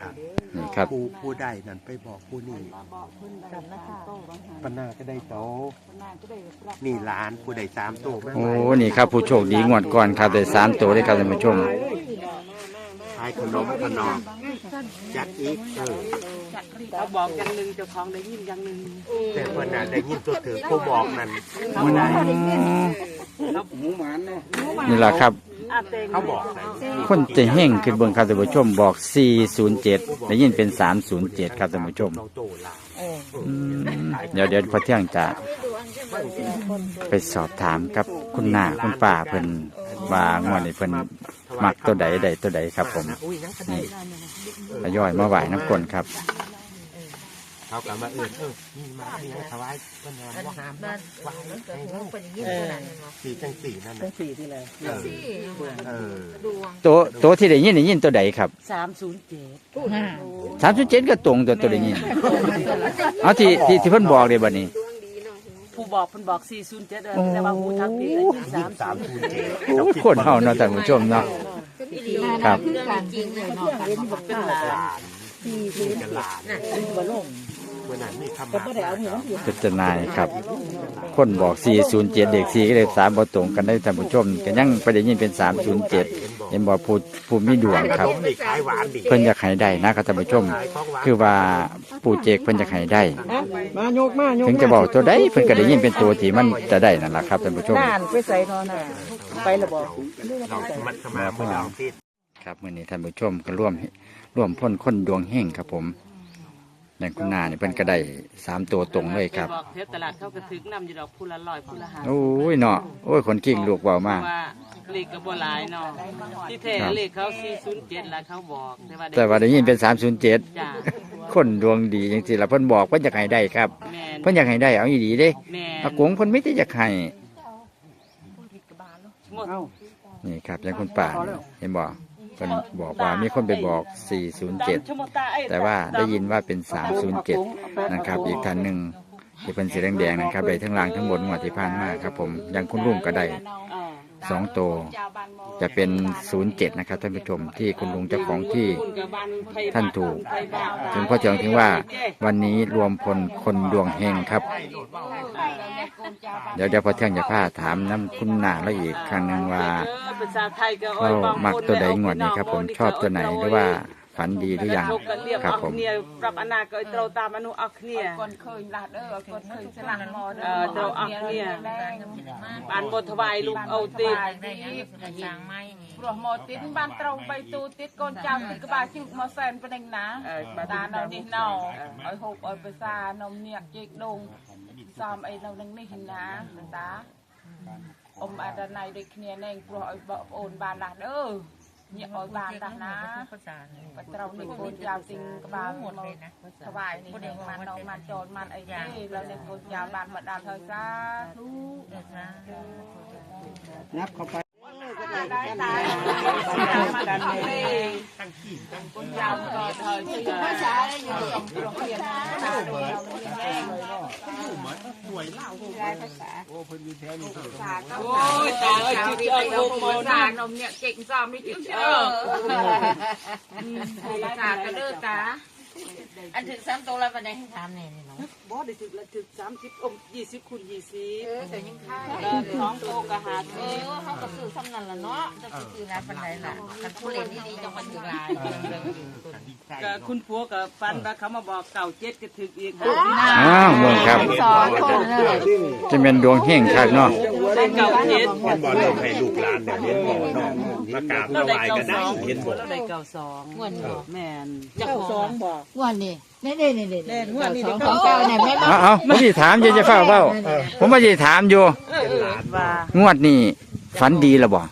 ครับนี่ครับ ผู้ผู้ใดนั่นไปบอกผู้นี่ปนาก็ได้โตนี่หลานผู้ใดสามโตมาโอ้นี่ครับผู้โชคดีงวดก่อนครับได้สามตัวเลยครับท่านผู้ชม ขายขนมขนมจัดอีกเออเขาบอกอย่างหนึ่งเจ้าของได้ยินอย่างหนึ่งแต่เพิ่นน่ะได้ยินตัวถือผู้บอกนั่นบ่ได้ นี่แหละครับอา เตงเขาบอกให้คนจะเฮงขึ้นเบิ่งครับท่านผู้ชมบอก 407ได้ยินเป็น 307 ครับท่านผู้ชมเราโตหลานอืมเดี๋ยวเดี๋ยวพอเที่ยงจะไปสอบถามกับคุณหน้าคุณป้าเพิ่นว่างวดนี้เพิ่นมักตัวใดใดตัวใดครับผมอุ้ยนั่งก็ได้นี่ทยอยมาไหวน้ำกลนครับ เขากลับมาเอื่นเออนี่มาเลี้ยงถวายเพิ่นว่าบ่ห้ามนะไหว้ให้เนาะสี่จังสี่นั่นเป็น่ะนสี่ที่เลยเออเออตัวตัวที่ได้ยินได้ยินตัวใดครับสามศูนย์เจ็ดสามสิบเจ็ดก็ตรงตัวตัวได้ยินเอาที่ที่ที่เพิ่นบอกเลยบัดนี้ ผู้บอกเพิ่นบอกสี่ศูนย์เจ็ดแต่ว่าผู้ทักผิดสามสามศูนย์เจ็ดโอ้คนเฮาเนาะท่านผู้ชมเนาะ ครับเป็นหลานหลานนี่จะหลานเมื่อนั้นมีคำมา พิจารณาครับ คนบอก 407 เด็ก4ก็เลย3บ่ตรงกันได้ท่านผู้ชมก็ยังไปได้ยินเป็น 307เห็นบอกผู้ผู้มีดวงครับ เพิ่นอยากให้ได้นะครับท่านผู้ชม คือว่าปู่เจกเพิ่นอยากให้ได้ มาโยกมาโยกถึงจะบอกตัวใดเพิ่นก็ได้ยินเป็นตัวที่มันจะได้นั่นแหละครับท่านผู้ชมน่านไปใส่นอนน่ะไปละบอกเรามันสมาเพื่อเราที่ครับมื้อนี้ท่านผู้ชมก็ร่วมร่วมพ่นคนดวงเฮงครับผม ในคุณนานี่เพิ่นก็ได้สามตัวตรงเลยครับบอกเทปตลาดเขาก็ถึกนำอยู่ดอกผู้ละร้อยผู้ละห้าโอ้ยเนาะโอ้ยคนกิ้งลูกเบาเพมาก ราะว่าเลขก็บ่หลายเนาะที่แท้ครับ เลขเขาสี่ศูนย์เจ็ดละเขาบอกแต่ว่าแต่ว่าได้ยินเป็น 307 จ้าคนดวงดีจังซี่ล่ะเพิ่นบอกเพิ่นอยากให้ได้ครับ แม่นเพิ่นอยากให้ได้เอาอีหลีเด้แม่นอากงเพิ่นไม่ได้อยากให้หมดนี่ครับอย่างคุณป่านี่เห็นบอกเพิ่นบอกว่ามีคนไปบอก 407 แต่ว่าได้ยินว่าเป็น 307 นะครับ อีกท่านหนึ่งที่เป็นสีแดงๆนะครับได้ทั้งล่างทั้งบนหัวดที่ผ่านมาครับผมอยังคุณลุงก็ได้เออ สองตัวจะเป็น0ูนะครับท่านผู้ชมที่คุณลุงเจ้าของที่ท่านถูก ถึงพ่อเจียงถึงว่าวันนี้รวมพลคนดวงเฮงครับ เดี๋ยวเดี๋ยวพอเที่ยงจะพาถามน้ำคุณนาแล้วอีกครั้งหนึ่งว่าเออภาษาไทยก็เรามักตัวใดงวดนี้ครับ ผมชอบตัวไหนหรือว่า ฝันดีหรือยัง ชกกันเรียบ ครับ เอา ผม เนี่ยปรับอนาคตเราตามอนุเอาเนี่ย คนเคยลาดเด้อคนเคยสลักมอเด้ เออเราเอาเนี่ยปานบทถวายลูกเอาติด ព្រោះមកទៀតបានត្រូវបីទូទៀតកូនចៅទីក្បាលជឹកមកសែនប៉ុណ្ណឹងណា เออบัด តានៅ นี้ នេះណោឲ្យហូបឲ្យភាសានំញាក់ជែកដងសំអីនៅនឹងនេះណាតាអ៊ំអរណៃដូចគ្នាណែងព្រោះឲ្យបងប្អូនបានដាស់អើ เนี่ยออกบานตันะปัตเราในโกนยาวสิงกบาลมาสบายนี่เองมันเอามานจนมันไอ้เจ้เราในโกนยาวบานมาดามเธอจ้าลูกนับเข้าไป โอ้ยตาเอ้ยจิตเอ้ยลูกโมตานานมเนี่ยเก่งซ้อมไม่จิตเออตากระเด้อตา อันถึงสามตัวแล้ววันไหนให้ถามแน่นี่เนาะบ่ได้ถึกละถึกสามสิบอมยี่สิบคูณยี่สิบเออแต่ยังค่ายเออท้องโตกะหาเอเอออเขาก็ซื้อซ้ำนั่นละเนาะจะไปซื้อร้านปันไหนล่ะคันผู้เล่นนี่ดีจังมันถือลายก็คุณผัวกับฟันว่าเขามาบอกเก่าเจ็ดก็ถึกอีกอ้าวเมืองครับสองคนเลยจะเป็นดวงเฮงครับเนาะ ได้เก่าเจ็ดเห็นบ่เราให้ลูกหลานเนี่ยเห็นบ่เนาะมากราบถวายก็ได้เห็นบ่เราได้เก่าสองงวดนี้แม่นจะสองบอกงวดนี่นี่นี่นี่นี่แน่นวดนี่สองของเก้าเนี่ยแม่นเอาเอาไม่ได้ถามจะจะเฝ้าเฝ้าผมไม่ได้ถามอยู่ว่างวดนี้ฝันดีหรือบ่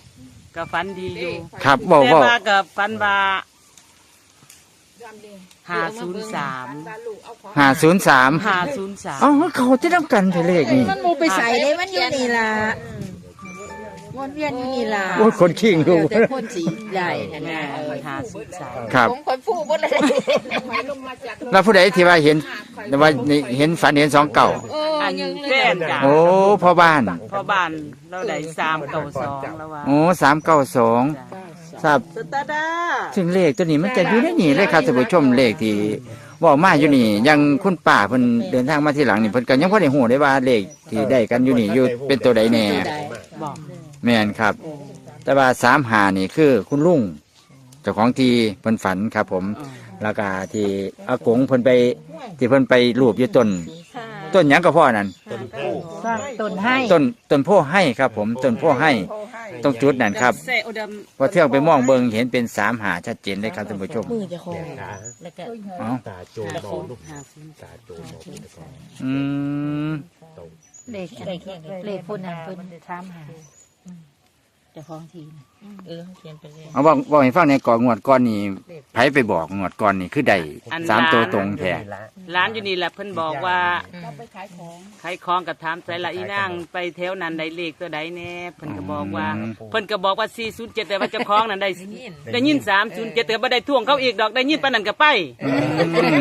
ก็ฟันดีอยู่ ครับบอกแต่ว่าว่ากับฟันว่า ห้าศูนย์สามห้าศูนย์สามห้าศูนย์สามเอ้าเขาที่น้ำกันไปเลขนี่มันมูไปใส่เลยมันอยู่นี่ล่ะวนเวียนอยู่นี่ล่ะโอ้ยคนขิงลูกแต่คนสีใหญ่นะแม่นะเออห้าศูนย์สามครับผมคนผู้บนเลยแล้วผู้ใดที่ว่าเห็นว่านี่เห็นฝันเห็นสองเก่าโอ้อันยังแฟนจ้ะโอ้พ่อบ้านพ่อบ้านเราได้สามเก่าสองแล้วว่าโอ้สามเก้าสองจ้ะ ครับ สตาร์ดาซึ่งเลขตัวนี้มันจะอยู่ในนี่เลยครับท่านผู้ชมเลขที่เว่ามาอยู่นี่ยังคุณป้าเพิ่นเดินทางมาที่หลังนี่เพิ่นก็ยังพอได้ฮู้ได้ว่าเลขที่ได้กันอยู่นี่อยู่เป็นตัวใดแน่บอกแม่นครับ แต่ว่าสามหานี่คือคุณลุงเจ้าของที่เพิ่นฝันครับ ผมแล้วก็ที่อากงเพิ่นไป ที่เพิ่นไปรูปอยู่ต้น ต้นหยังก็พ่อนั่นสร้างต้นให้ต้นต้นโพให้ครับผมต้นโพให้ ตรงจุดนั่นครับเซโอดมพอเที่ยงไปมองเบิงเห็นเป็นสามหาชัดเจนเลยครับท่านผู้ชมมือจะคงแล้วก็เอ้าตาโจมองลูกตาโจมองลูกอืม เลขเลขเลขพูดนางเพิ่นถามหา เจ้าของทีน่ะเออเขาเขียนไปเลยเอาบอกบอกให้ฟังในก่อนงวดก้อนนี่ไผไปบอกงวดก้อนนี่คือได้สามตัวตรงแท้ร้านอยู่นี่แหละเพิ่นบอกว่าเราไปขายของขายของกับถามใส่ละอีนางไปแถวนั้นได้เลขตัวใดแน่เพิ่นก็บอกว่า เพิ่นก็บอกว่า 407 แต่ว่าเจ้าของนั้นได้ได้ยิน 307 แต่บ่ได้ทวงเขาอีกดอกได้ยินปานนั้นก็ไป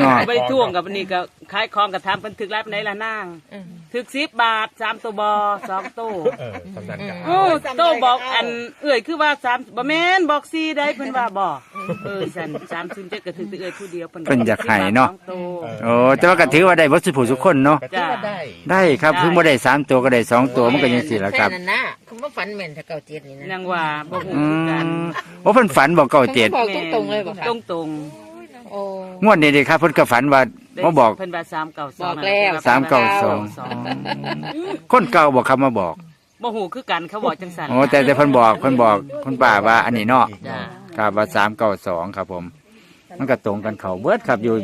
เนาะ บ่ได้ทวงกับอันนี้ก็ขายของกับถามเพิ่นถึกรับไหนล่ะนาง ถึก10บาท3ตัวบ่2ตัวเออสำนักกับโอ้โตบอกอันเอ้ยคือว่า3บ่แม่นบอก4ได้เพิ่นว่าบ่เออสั่น307ก็ถึกแต่เอ้ยผู้เดียวเพิ่นเพิ่นอยากให้เนาะ สองตัว โอ้แต่ว่าก็ถือว่าได้วัตถุผู้ทุกคนเนาะจ้าได้ครับเพิ่งบ่ได้สามตัวก็ได้สองตัวมันก็ยังสิละครับแนั่นนะคุณว่าฝันเหม็นถ้าเก่าเจ็ดนี่นะนางว่าบ่ฮู้อืคือกันมโอ้เพิ่นฝันบอกเก้าเจ็ด บอกตรงๆเลยบอกค่ะ ตรงตร งโอ้งวดนี้เด้ครับเพิ่นก็ฝันว่าๆมาบอกเพิ่นว่าสามเก่าสบองอกแล้วสามเก้าสองคนเก่าบอกคำมาบอกบ่ฮู้คือกันเขาบอกจังซั่นโอ้แต่แต่เพิ่นบอกเพิ่นบอกคุณป้าว่า อันนี้เนาะจ้าครับว่าสามเก้าสองครับผม มันก็ตรงกันเขาเบิดครับอยู่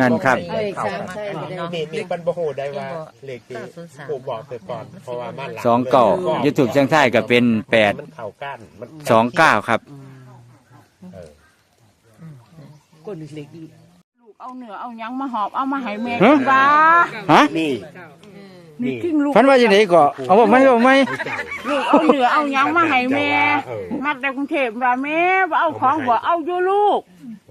นั่นครับเอ้ยสามใช่เลยเนาะนี่นี่มันโบโหได้ว่าเลขที่กูบอกไปก่อนเพราะว่ามันหลัสองเก้ายูทูบช่างท้ายก็เป็นแปดมันเข่าก้านมันสองเก้าครับ เออ คนเล็กอีลูกเอาเนื้อเอาหยังมาหอบเอามาให้แม่ฮะกินว่าฮะนี่นี่กิ้งลูกฝันว่าอย่างไรก็เอาบอกไหมบอกไหมลูกเอาเนื้อเอาหยังมาให้แม่เออมาแต่กรุงเทพว่าแม่ว่าเอาของบ่เอาอยู่ลูก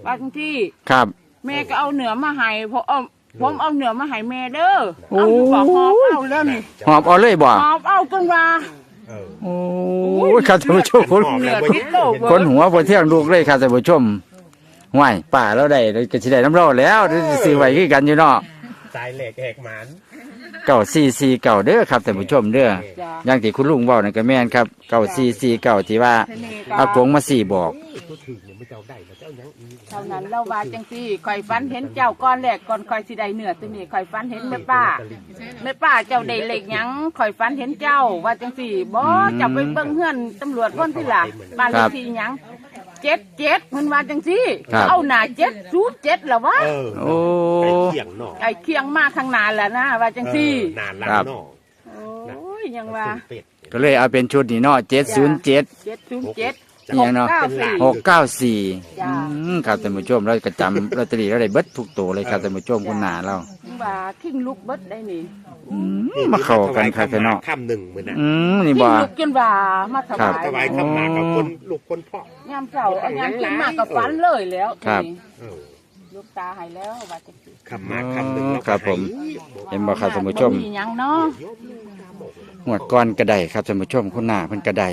ว่าจังที่ครับ แม่ก็เอาเนื้อมาให้เพราะเอาผมเอาเนื้อมาให้แม่เด้อ เอาอยู่บ่หอบเอาแล้วนี่หอบเอาเลยบ่หอบเอาจนว่าเออโอ้ยครับท่านผู้ชมคนเนื้อทุกโลกคนหัวพอเที่ยงลูกเลยครับท่านผู้ชม ห่วยป่าเราได้เราก็สิได้น้ำเราแล้วเดี๋ยวสิซื้อไว้คือกันอยู่เนาะสายเหล็กแหกหมันเก้าสี่สี่เก้าเด้อครับท่านผู้ชมเด้อจ้ะอย่างที่คุณลุงบอกนั่นก็แม่นครับเก้าสี่สี่เก้าที่ว่าอากงมาสี่บอกตัวถึงเนี่ยไม่เจ้าได้แล้วเจ้ายังอีเท่านั้นเราว่าจังซี่ข่อยฝันเห็นเจ้าก้อนแรกก่อนข่อยสิได้เนื้อตัวนี้ข่อยฝันเห็นแม่ป้าแม่ป้าเจ้าได้เหล็กหยังข่อยฝันเห็นเจ้าว่าจังซี่บ่เจับไปเบิ่งเฮือนตำรวจคนที่ล่ะบ้านเลขที่หยัง เจ็ดเจ็ดมันว่าจังซี่เอาหน้าเจ็ดศูนย์เจ็ดละวะเออโอ้ ไปเขี่ยงหนอกไอ้เคียงมาข้างหน้าแล้วนะว่าจังซี่เออนานหลังครับหนอกโอ้ยยังว่าเป็ดก็เลยเอาเป็นชุดนี้เนาะเจ็ดศูนย์เจ็ด เจ็ดศูนย์เจ็ดนี่ยังเนาะ เก้าสี่ หกเก้าสี่จ้าครับท่านผู้ชมเราก็จำลอตเตอรี่เราได้เบิดทุกตัวเลยครับท่านผู้ชมคุณหนาเรา ว่าคิงลุกเบิดได้นี่อืมมาเข้ากันครับพี่น้องคำหนึ่งเหมือนน่ะอืมคินี่งบ่ลุกจนว่ามาถครัวาบยถวายคำหมากกับคนลูกคนพ่อ ยามเช้าเอายามขึ้นมากับฝันเลยแล้วครับ นี่เออลูกตาให้แล้วว่าจังซี่คำหมากคำหนึ่งแล้วก็ครับผม ให้เห็นบ่ครับท่านผู้ชมมีหยังเนาะหวดก้อนก็ได้ครับท่านผู้ชมคุณหนาเพิ่นก็ได้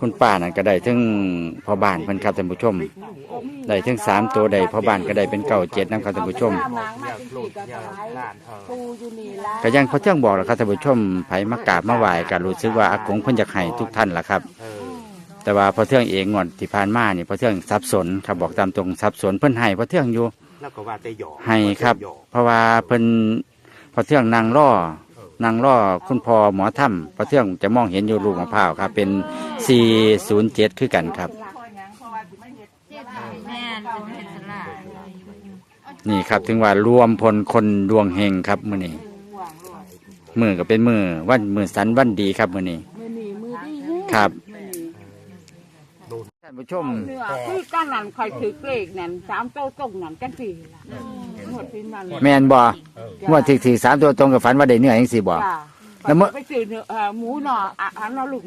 คุณป้านั่นก็ได้ถึงพ่อบ้านเพิ่นครับท่านผู้ชมได้ถึงสามตัวใดพ่อบ้านก็ได้เป็นเก้าเจ็ดนะครับท่านผู้ชมตามางมาจังซี่ ก็ถวายปูอยู่นี่ล่ะก็ยังพอเที่ยงบอกแล้วครับท่านผู้ชมไผมากราบมาไหว้ก็รู้สึกว่าอากงเพิ่นอยากให้ทุกท่านล่ะครับ เออแต่ว่าพอเที่ยงเองงวดที่ผ่านมานี่พอเที่ยงสับสนครับบอกตามตรงสับสนเพิ่นให้พอเที่ยงอยู่ แล้วก็ว่าแต่หยอกให้ครับ หยอกเพราะว่าเพิ่นพอเที่ยงนางล่อนางล่อคุณพ่อหมอถ้ำพอเที่ยงจะมองเห็นอยู่ลูกมะพร้าวครับ เป็น 407 คือกันครับแม่นเป็นเป็นสลา นี่ครับถึงว่ารวมพลคนดวงเฮงครับมื้อนี้มือก็เป็นมือวันมือสันวันดีครับมื้อนี้มือนี่มือดีแฮะครับมื้อนี้ท่านผู้ชมเนื้อคือกันนั่นข่อยถือเลขนั่นสามโต๊ะตรงนั่นจังซี่ล่ะหมดที่นั่นแม่นบ่งวดที่ถือสามตัวตรงกับฝันว่าได้เนื้อจังซี่บ่จ้าแล้วเมื่อไปซื้อเนื้อเอ่อหมูหน่ออะอันเนาะลุง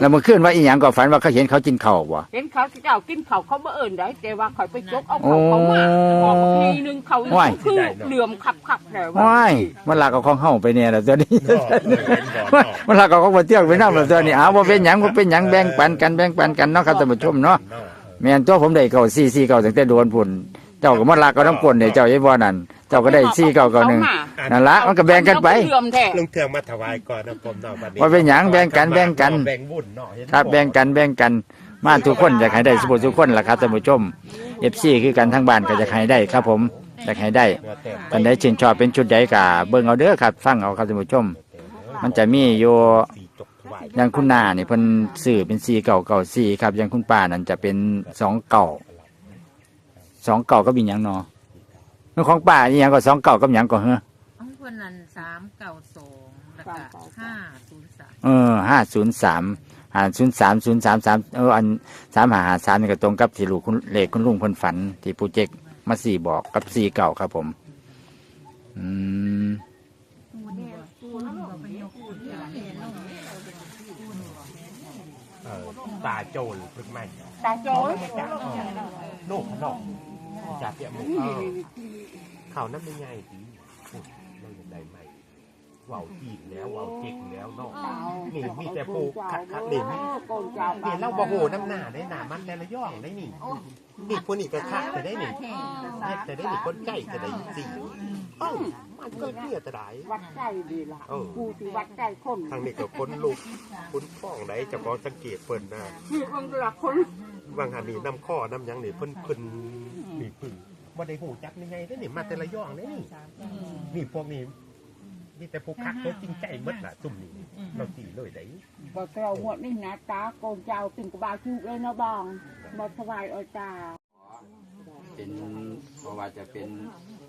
แล้วเมื่อคืนว่าอีหยังก็ฝันว่าเขาเห็นเขากินข้าวบ่ เห็นเขาเจ้ากินเขาเขาบ่เอิญได้แต่ว่าเขาไปจกเอาเขาเขามาออกทีนึงเขาคือเหลื่อมขับขับแล้วว้ายมันลากเอาของเฮาไปเนี่ยแล้วตัวนี้ มันลากเอาของบ่เที่ยงไปนำแล้วตัวนี้อ้าวบ่เป็นหยังบ่เป็นหยังแบ่งปันกันแบ่งปันกันเนาะครับท่านผู้ชมเนาะแม่นตัวผมได้เก่า4 4เก่าตั้งแต่โดนพุ่น เจ้าก็มาลากเอาน้ำกลนเนี่ยเจ้าไอ้บ่นั่นเจ้าก็ได้4เก่าเก่าหนึงนั่นละมันก็แบ่งกันไปเหลื่อมแท้ลุงเทืองมาถวายก่อนนะผมเนาะบัดนี้ว่าเป็นหยังแบ่งกันแบ่งกัน แบ่งบุญเนาะเห็นครับแบ่งกันแบ่งกันมาทุกคนอยากให้ได้สุขทุกคนล่ะครับท่านผู้ชม FC คือกันทั้งบ้านก็อยากให้ได้ครับผมอยากให้ได้เนื้อเต็มท่านใดชื่นชอบเป็นชุดใดก็เบิ่งเอาเด้อครับฟังเอาครับท่านผู้ชม มันจะมีอยู่ สีจกถวายอย่างคุณนานี่เพิ่นซื้อเป็น4เก่าเก่า4ครับอย่างคุณป้านั่นจะเป็น2เก่า 2เก่าก็มีหยังเนาะเรื่องของป้าอีหยังก็2เก่ากับหยังก็เฮ้อของคนนั้นสามเก้าสองแล้วก็ห้าศูนย์สามเออ503 503 033เอออัน353นี่ก็ตรงกับที่ลูกคุณเลขคุณลุงเพิ่นฝัน ที่ปูเจกมาสี่บอกกับ4เก่าครับผม อืมเออตาโจรพึ่งไม่ตาโจยโนกขนม จ่าเปียหมุกเออเขานั่นไม่ไงดีเราอยากได้ไหมว่าวจีบแล้วว่าวเจ๊กแล้วเนาะนี่มีแต่ปูขัดขัดเด่นนเจ้าเดี๋ยวเราบอกโหน้ำหนาได้หนามันแต่ละย่องได้นี่นี่พวกนี้ก็คักจะได้นี่เฮ็ดจะได้นี่คนใกล้จะได้สี่เอ้ามันก็เนี่ยจะได้วัดใจดีล่ะกูที่วัดใจคนทางนี้ก็คนลูกคุณฟ้องได้จะของสังเกตเพิ่นนะที่บางหลักคนบางหันนี่น้ำข้อน้ำยังนี่เพิ่นเพิ่น บ่ได้หูจักยังไงได้นี่มาแต่ละย่องได้นี่ นี่พวกนี้มีแต่พวกคักตัวจริงใจหมดล่ะซุ่มนี่เราตีเลยได้ก็เจ้าหมดนี่นะตาโกนเจ้าถึงกบาชุกเลยนะบองบอสบายเอตา เป็นเพราะว่าจะเป็น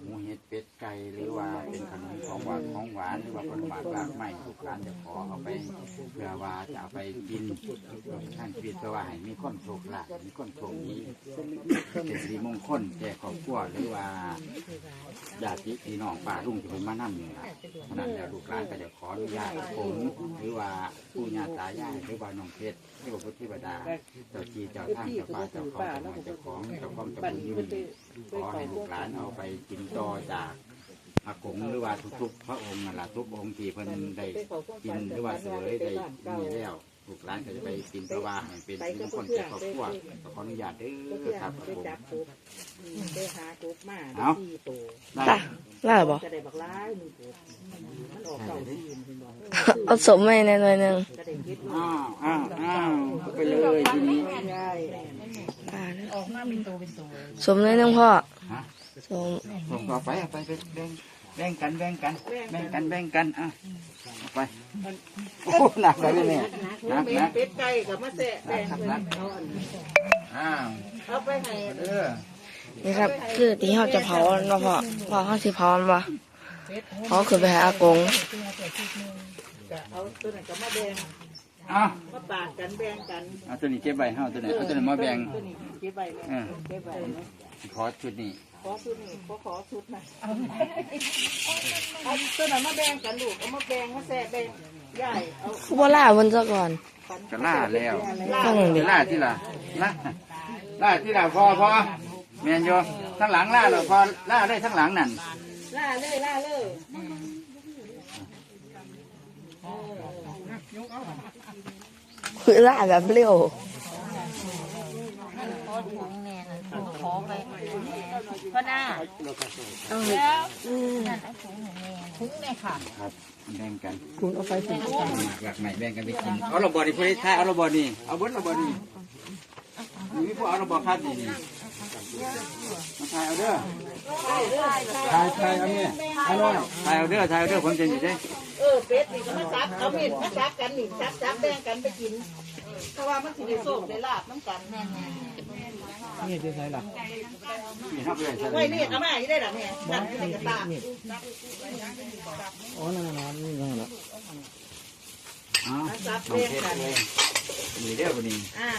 หมูเห็ดเป็ดไก่หรือว่าเป็นขนมของหวานของหวานหรือว่าผลหวานรากไม้ทุกร้านจะขอเอาไปเพื่อว่าจะเอาไปกินท่านชีวิตเพื่อว่าให้มีคนโชคลาภมีคนโชคดีเป็นสิริมงคลแก่ครอบครัวหรือว่าญาติพี่น้องป้าลุงที่เป็นมานั่งนี่ล่ะฉะนั้นแล้วลูกหลานก็จะขออนุญาตผมหรือว่าผู้ญาติตายายหรือว่าน้องเพชรหรือว่าพุทธิบดาเจ้าจีเจ้าทางเจ้าป่าเจ้าขาเจ้าของเจ้าของเจ้าของเจ้าบุญยืนขอให้ลูกหลานเอาไปกินต่อจากอากงหรือว่าทุกๆพระองค์นั่นแหละทุกองค์ที่เพิ่นได้กินหรือว่าเสวยได้มีแล้วลูกหลานก็จะไปกินเพราะว่าให้เป็นสิ่งมงคลแก่ครอบครัวก็ขออนุญาตเด้อครับผมไปหาจุกมาเอาสี่ตัวได้ ล่าบ่จะได้บักร้ายหนึ่งตัวมันออกเก่าสี่เป็นบ่เอาสมไม่ในหน่อยหนึ่งจะได้คิดอ้าวอ้าวอ้าวไปเลยทีนี้ ได้ป่าเนี่ยสมเลยหนึงพ่อสม ส่งต่อไปเอาไปไปแบ่งแบ่งกันแบ่งกันแบ่งกันแบ่งกันอะเอาไปโอ้หนักเลยเนี่ยหนักหนักเป็ดไก่กับมะแสะหนักครับหนักอ้าวเอาไปให้เด้อนี่ครับคือที่เขาจะเผาเนาะพ่อพ่อเขาสิเผามันบ่เขาขึ้นไปหาอากงเอาตัวนั้นก็มาแบ่งอ้าวมาปาดกันแบ่งกันเอาตัวนี้เก็บใบเฮาตัวนี้เอาตัวนี้มาแบ่งตัวนี้เก็บใบเลยเออเก็บใบเลยขอชุดนี้ ขอชุดนี้ขอขอชุดนะเอาตัวนั้นมาแบ่งกันลูกเอามาแบ่งมาแสะแบ่งใหญ่เอาคือบ่ล่ามันซะก่อน ก็ล่าแล้วก็หนึ่งเดียวล่าที่ล่ะล่าล่าที่ล่ะพอพอแมนโยทั้งหลังล่าเลยพอล่าได้ทั้งหลังนั่นล่าเลยล่าเลยคือล่าแบบเร็ว ขอไปพ่อหน้าถุงแม่งค่ะครับแบ่งกันคุณเอาไปสิหลักใหม่แบ่งกันไปกินเอาระบอนี่พอดีท้ายเอาระบอนี่เอาบนระบอนี่นี่พวกเอาระบอครับนี่นี่มาถ่ายเอาเด้อถ่ายถ่ายเอาเนี่ยเอาหน่อยถ่ายเอาเด้อถ่ายเอาเด้อผมจะอยู่ได้เออเป็ดนี่ก็มาซับเอาเม็ดมาซับกันนี่ซับซับแบ่งกันไปกินเพราะว่ามันสิได้โชคได้ลาบน้ำกัน นี่ครับเลยไว้นี่เอามาอีได้หรอแม่นั่นนี่กระตาอ๋อนั่นนั่นนี่นั่นแหละอ๋อซับน้องแบ่งเพชกัรนเลยนี่เด้อวันนี้อ่า